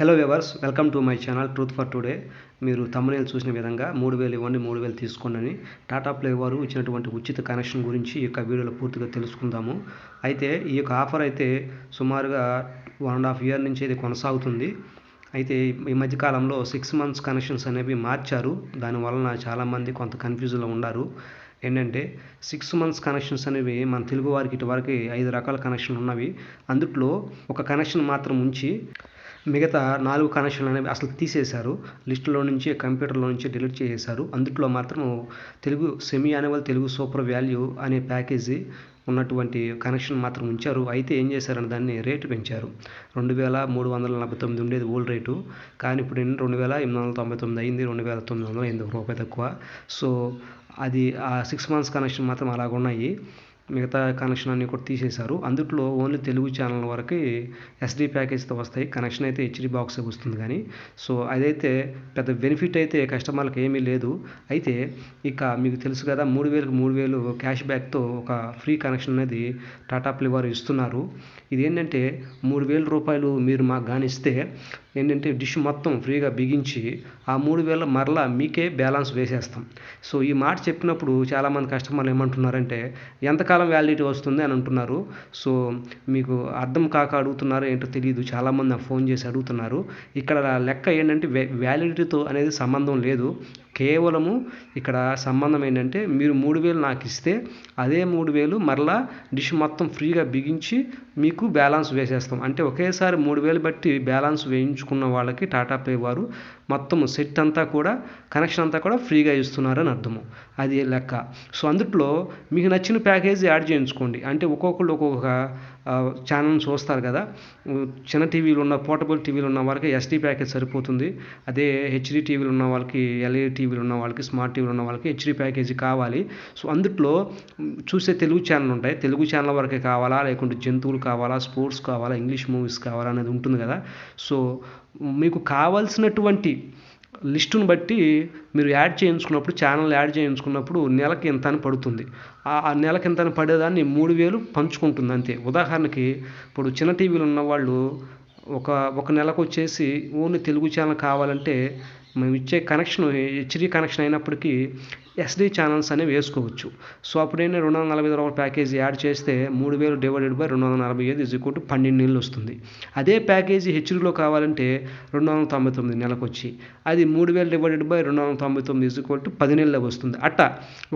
Hello viewers welcome to my channel truth for today మీరు తమ్మునేలు చూసిన విధంగా మూడు వేలు ఇవ్వండి మూడు వేలు తీసుకోండి అని టాటా ప్లే వారు ఇచ్చినటువంటి ఉచిత కనెక్షన్ గురించి ఈ యొక్క వీడియోలో పూర్తిగా తెలుసుకుందాము. అయితే ఈ యొక్క ఆఫర్ అయితే సుమారుగా వన్ అండ్ హాఫ్ ఇయర్ నుంచి ఇది కొనసాగుతుంది. అయితే ఈ మధ్యకాలంలో సిక్స్ మంత్స్ కనెక్షన్స్ అనేవి మార్చారు. దానివలన చాలామంది కొంత కన్ఫ్యూజన్లో ఉన్నారు. ఏంటంటే సిక్స్ మంత్స్ కనెక్షన్స్ అనేవి మన తెలుగు వారికి ఇటువరకు ఐదు రకాల కనెక్షన్లు ఉన్నవి. అందుట్లో ఒక కనెక్షన్ మాత్రం ఉంచి మిగతా నాలుగు కనెక్షన్లు అనేవి అసలు తీసేశారు. లిస్టులో నుంచి కంప్యూటర్లో నుంచి డిలీట్ చేసేశారు. అందుట్లో మాత్రం Telugu semi annual Telugu super value అనే ప్యాకేజీ ఉన్నటువంటి కనెక్షన్ మాత్రం ఉంచారు. అయితే ఏం చేశారని దాన్ని రేటు పెంచారు. రెండు వేల మూడు వందల నలభై తొమ్మిది ఉండేది ఓల్డ్ రేటు. కానీ ఇప్పుడు రెండు వేల ఎనిమిది వందల తొంభై తొమ్మిది అయింది రెండు వేల తొమ్మిది వందల ఎనిమిది రూపాయి తక్కువ. సో అది ఆ సిక్స్ మంత్స్ కనెక్షన్ మాత్రం అలాగ ఉన్నాయి మిగతా కనెక్షన్ అన్నీ కూడా తీసేశారు. అందుట్లో ఓన్లీ తెలుగు ఛానల్ వరకు ఎస్డి ప్యాకేజ్తో వస్తాయి. కనెక్షన్ అయితే హెచ్డి బాక్స్ వస్తుంది కానీ. సో అదైతే పెద్ద బెనిఫిట్ అయితే కస్టమర్లకు ఏమీ లేదు. అయితే ఇక మీకు తెలుసు కదా మూడు వేలకు మూడు వేలు క్యాష్ బ్యాక్తో ఒక ఫ్రీ కనెక్షన్ అనేది టాటా ప్లే వారు ఇస్తున్నారు. ఇది ఏంటంటే మూడు వేల రూపాయలు మీరు మాకు కానిస్తే ఏంటంటే డిష్ మొత్తం ఫ్రీగా బిగించి ఆ మూడు వేల మరలా మీకే బ్యాలెన్స్ వేసేస్తాం. సో ఈ మాట చెప్పినప్పుడు చాలామంది కస్టమర్లు ఏమంటున్నారంటే ఎంతకాలం వ్యాలిడిటీ వస్తుంది? అని అంటున్నారు. సో మీకు అర్థం కాక అడుగుతున్నారు ఏంటో తెలియదు చాలామంది నాకు ఫోన్ చేసి అడుగుతున్నారు. ఇక్కడ లెక్క ఏంటంటే వ్యాలిడిటీతో అనేది సంబంధం లేదు. కేవలము ఇక్కడ సంబంధం ఏంటంటే మీరు మూడు వేలు నాకు ఇస్తే అదే మూడు వేలు మరలా డిష్ మొత్తం ఫ్రీగా బిగించి మీకు బ్యాలెన్స్ వేసేస్తాం. అంటే ఒకేసారి మూడు వేలు బట్టి బ్యాలెన్స్ వేయించుకున్న వాళ్ళకి టాటా పే వారు మొత్తం సెట్ అంతా కూడా కనెక్షన్ అంతా కూడా ఫ్రీగా ఇస్తున్నారని అర్థము. అది లెక్క. సో అందుట్లో మీకు నచ్చిన ప్యాకేజీ యాడ్ చేయించుకోండి. అంటే ఒక్కొక్కళ్ళు ఒక్కొక్క ఛానల్ చూస్తారు కదా. చిన్న టీవీలు ఉన్న పోర్టబుల్ టీవీలు ఉన్న వాళ్ళకి ఎస్డీ ప్యాకేజ్ సరిపోతుంది. అదే హెచ్డీ టీవీలు ఉన్న వాళ్ళకి ఎల్ఈడి టీవీలు ఉన్న వాళ్ళకి స్మార్ట్ టీవీలు ఉన్న వాళ్ళకి హెచ్డి ప్యాకేజీ కావాలి. సో అందుట్లో చూసే తెలుగు ఛానల్ ఉంటాయి. తెలుగు ఛానల్ వరకే కావాలా? లేకుంటే జంతువులు కావాలా? స్పోర్ట్స్ కావాలా? ఇంగ్లీష్ మూవీస్ కావాలా? అనేది ఉంటుంది కదా. సో మీకు కావాల్సినటువంటి లిస్టును బట్టి మీరు యాడ్ చేయించుకున్నప్పుడు ఛానల్ యాడ్ చేయించుకున్నప్పుడు నెలకి ఎంత అని పడుతుంది. ఆ నెలకి ఎంత అని పడేదాన్ని మూడు వేలు పంచుకుంటుంది అంతే. ఉదాహరణకి ఇప్పుడు చిన్న టీవీలు ఉన్నవాళ్ళు ఒక ఒక నెలకు వచ్చేసి ఓన్లీ తెలుగు ఛానల్ కావాలంటే మేము ఇచ్చే కనెక్షన్ హెచ్డి కనెక్షన్ అయినప్పటికీ ఎస్డి ఛానల్స్ అనేవి వేసుకోవచ్చు. సో అప్పుడు నేను రెండు వందల నలభై రూపాయల ప్యాకేజీ యాడ్ చేస్తే మూడు వేలు డివైడెడ్ బై రెండు వందల నలభై ఐదు ఇజ్ టు పన్నెండు నెలలు వస్తుంది. అదే ప్యాకేజీ హెచ్డిలో కావాలంటే రెండు వందల తొంభై తొమ్మిది నెలకు వచ్చి అది మూడు వేలు డివైడెడ్ బై రెండు వందల తొంభై తొమ్మిది ఇజ్ టు పది నెలలు వస్తుంది. అట్ట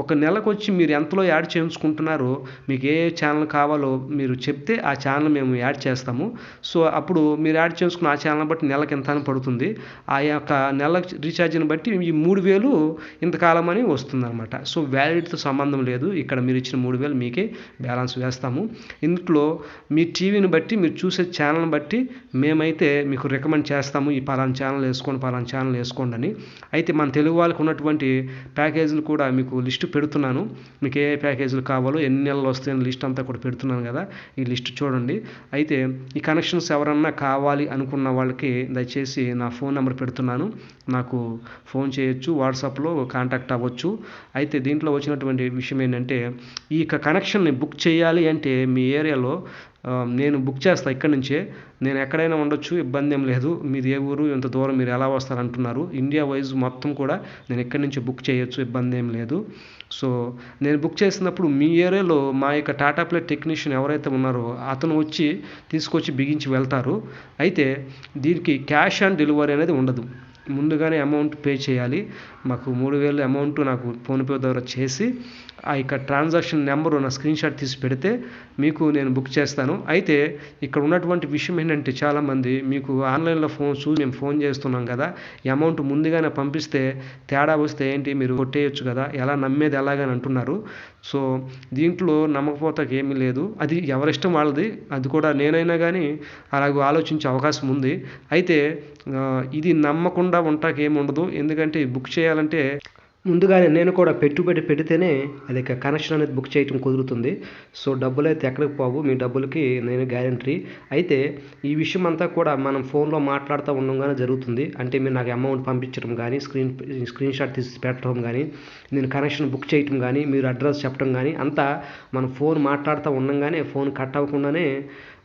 ఒక నెలకు వచ్చి మీరు ఎంతలో యాడ్ చేయించుకుంటున్నారో మీకు ఏ ఛానల్ కావాలో మీరు చెప్తే ఆ ఛానల్ మేము యాడ్ చేస్తాము. సో అప్పుడు మీరు యాడ్ చేసుకున్న ఆ ఛానల్ బట్టి నెలకు ఎంత అని పడుతుంది. ఆ యొక్క నెల రీఛార్జ్ని బట్టి ఈ మూడు వేలు ఇంతకాలం అని వస్తుంది. అనమాట సో వ్యాలిడిటీతో సంబంధం లేదు. ఇక్కడ మీరు ఇచ్చిన మూడు వేలు మీకే బ్యాలెన్స్ వేస్తాము. ఇంట్లో మీ టీవీని బట్టి మీరు చూసే ఛానల్ని బట్టి మేమైతే మీకు రికమెండ్ చేస్తాము. ఈ పలానా ఛానల్ వేసుకోండి పలానా ఛానల్ వేసుకోండి అని. అయితే మన తెలుగు వాళ్ళకి ఉన్నటువంటి ప్యాకేజీలు కూడా మీకు లిస్టు పెడుతున్నాను. మీకు ఏ ప్యాకేజీలు కావాలో ఎన్ని నెలలు వస్తాయని లిస్ట్ అంతా కూడా పెడుతున్నాను కదా. ఈ లిస్ట్ చూడండి. అయితే ఈ కనెక్షన్స్ ఎవరన్నా కావాలి అనుకున్న వాళ్ళకి దయచేసి నా ఫోన్ నెంబర్ పెడుతున్నాను. నాకు ఫోన్ చేయొచ్చు వాట్సాప్లో కాంటాక్ట్ అవ్వచ్చు. అయితే దీంట్లో వచ్చినటువంటి విషయం ఏంటంటే ఈ యొక్క కనెక్షన్ని బుక్ చేయాలి అంటే మీ ఏరియాలో నేను బుక్ చేస్తాను ఇక్కడి నుంచే. నేను ఎక్కడైనా ఉండొచ్చు ఇబ్బంది ఏం లేదు. మీది ఏ ఊరు ఎంత దూరం మీరు ఎలా వస్తారంటున్నారు ఇండియా వైజ్ మొత్తం కూడా నేను ఎక్కడి నుంచి బుక్ చేయొచ్చు ఇబ్బంది ఏం లేదు. సో నేను బుక్ చేసినప్పుడు మీ ఏరియాలో మా యొక్క టాటా ప్లే టెక్నీషియన్ ఎవరైతే ఉన్నారో అతను వచ్చి తీసుకొచ్చి బిగించి వెళ్తారు. అయితే దీనికి క్యాష్ ఆన్ డెలివరీ అనేది ఉండదు. ముందుగానే అమౌంట్ పే చేయాలి. మాకు మూడు వేలు అమౌంట్ నాకు ఫోన్పే ద్వారా చేసి ఆ యొక్క ట్రాన్సాక్షన్ నెంబరు నా స్క్రీన్ షాట్ తీసి పెడితే మీకు నేను బుక్ చేస్తాను. అయితే ఇక్కడ ఉన్నటువంటి విషయం ఏంటంటే చాలామంది మీకు ఆన్లైన్లో ఫోన్ చూసి మేము ఫోన్ చేస్తున్నాం కదా అమౌంట్ ముందుగానే పంపిస్తే తేడా వస్తే ఏంటి? మీరు కొట్టేయచ్చు కదా ఎలా నమ్మేది ఎలాగని అంటున్నారు. సో దీంట్లో నమ్మకపోతకి ఏమీ లేదు. అది ఎవరిష్టం వాళ్ళది అది కూడా నేనైనా కానీ అలాగ ఆలోచించే అవకాశం ఉంది. అయితే ఇది నమ్మకుండా ఉంటాకి ఏమి ఉండదు ఎందుకంటే బుక్ చేయాలంటే ముందుగానే నేను కూడా పెట్టుబడి పెడితేనే అది కనెక్షన్ అనేది బుక్ చేయటం కుదురుతుంది. సో డబ్బులు అయితే ఎక్కడికి పోవు. మీ డబ్బులకి నేను గ్యారంటీ. అయితే ఈ విషయం అంతా కూడా మనం ఫోన్లో మాట్లాడుతూ ఉండగానే జరుగుతుంది. అంటే మీరు నాకు అమౌంట్ పంపించడం కానీ స్క్రీన్ స్క్రీన్ షాట్ తీసి పెట్టడం కానీ నేను కనెక్షన్ బుక్ చేయటం కానీ మీరు అడ్రస్ చెప్పడం కానీ అంతా మనం ఫోన్ మాట్లాడుతూ ఉండగానే ఫోన్ కట్ అవ్వకుండానే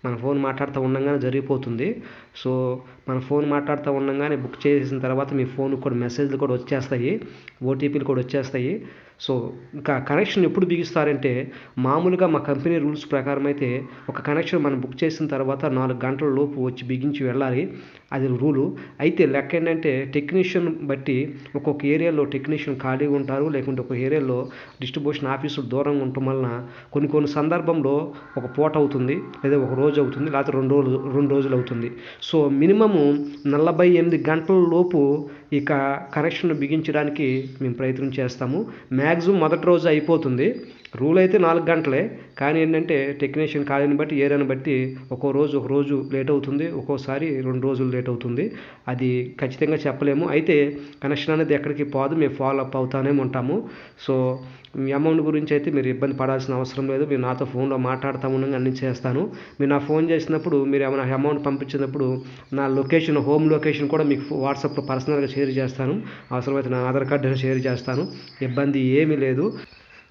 మన ఫోన్ మాట్లాడుతూ ఉండగానే జరిగిపోతుంది. సో మన ఫోన్ మాట్లాడుతూ ఉండగానే బుక్ చేసిన తర్వాత మీ ఫోన్కి కూడా మెసేజ్లు కూడా వచ్చేస్తాయి. ఓటీపీలు కూడా వచ్చేస్తాయి. సో ఇంకా కనెక్షన్ ఎప్పుడు బిగిస్తారంటే మామూలుగా మా కంపెనీ రూల్స్ ప్రకారం అయితే ఒక కనెక్షన్ మనం బుక్ చేసిన తర్వాత నాలుగు గంటల లోపు వచ్చి బిగించి వెళ్ళాలి. అది రూలు అయితే లెక్క ఏంటంటే టెక్నీషియన్ బట్టి ఒక్కొక్క ఏరియాలో టెక్నీషియన్ ఖాళీగా ఉంటారు. లేకుంటే ఒక ఏరియాలో డిస్ట్రిబ్యూషన్ ఆఫీసులు దూరంగా ఉండటం వలన కొన్ని కొన్ని సందర్భంలో ఒక పూట అవుతుంది. లేదా ఒక రోజు అవుతుంది. లేకపోతే రెండు రోజులు రెండు రోజులు అవుతుంది. సో మినిమము నలభై ఎనిమిది గంటల లోపు ఇక కనెక్షన్ బిగించడానికి మేము ప్రయత్నం చేస్తాము. మ్యాక్సిమం మొదటి రోజు అయిపోతుంది. రూల్ అయితే నాలుగు గంటలే. కానీ ఏంటంటే టెక్నీషియన్ ఖాళీని బట్టి ఏరియాని బట్టి ఒక్కో రోజు ఒక రోజు లేట్ అవుతుంది. ఒక్కోసారి రెండు రోజులు లేట్ అవుతుంది. అది ఖచ్చితంగా చెప్పలేము. అయితే కనెక్షన్ అనేది ఎక్కడికి పోదు. మేము ఫాలో అప్ అవుతానే ఉంటాము. సో మీ అమౌంట్ గురించి అయితే మీరు ఇబ్బంది పడాల్సిన అవసరం లేదు. మీరు నాతో ఫోన్లో మాట్లాడుతూ ఉండగా అన్ని చేస్తాను. మీరు నా ఫోన్ చేసినప్పుడు మీరు ఏమైనా అమౌంట్ పంపించినప్పుడు నా లొకేషన్ హోమ్ లొకేషన్ కూడా మీకు వాట్సాప్లో పర్సనల్గా షేర్ చేస్తాను. అవసరమైతే నా ఆధార్ కార్డును షేర్ చేస్తాను. ఇబ్బంది ఏమీ లేదు.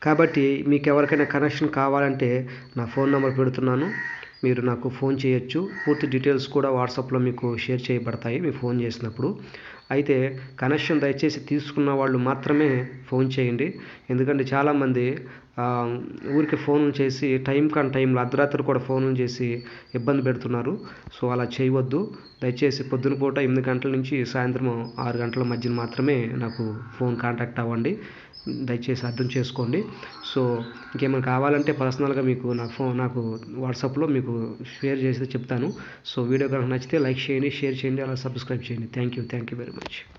కాబట్టి మీకు ఎవరికైనా కనెక్షన్ కావాలంటే నా ఫోన్ నెంబర్ పెడుతున్నాను. మీరు నాకు ఫోన్ చేయొచ్చు. పూర్తి డీటెయిల్స్ కూడా వాట్సాప్లో మీకు షేర్ చేయబడతాయి. మీరు ఫోన్ చేసినప్పుడు అయితే కనెక్షన్ దయచేసి తీసుకున్న వాళ్ళు మాత్రమే ఫోన్ చేయండి. ఎందుకంటే చాలామంది ఊరికి ఫోన్ చేసి టైం కాని టైంలో అర్ధరాత్రి కూడా ఫోన్ చేసి ఇబ్బంది పెడుతున్నారు. సో అలా చేయవద్దు. దయచేసి పొద్దున పూట ఎనిమిది గంటల నుంచి సాయంత్రం ఆరు గంటల మధ్యన మాత్రమే నాకు ఫోన్ కాంటాక్ట్ అవ్వండి. దయచేసి అర్థం చేసుకోండి. సో ఇంకేమైనా కావాలంటే పర్సనల్గా మీకు నా ఫోన్ నాకు వాట్సాప్లో మీకు షేర్ చేసి చెప్తాను. సో వీడియో కనుక నచ్చితే లైక్ చేయండి షేర్ చేయండి అలా సబ్స్క్రైబ్ చేయండి. Thank you thank you very much much.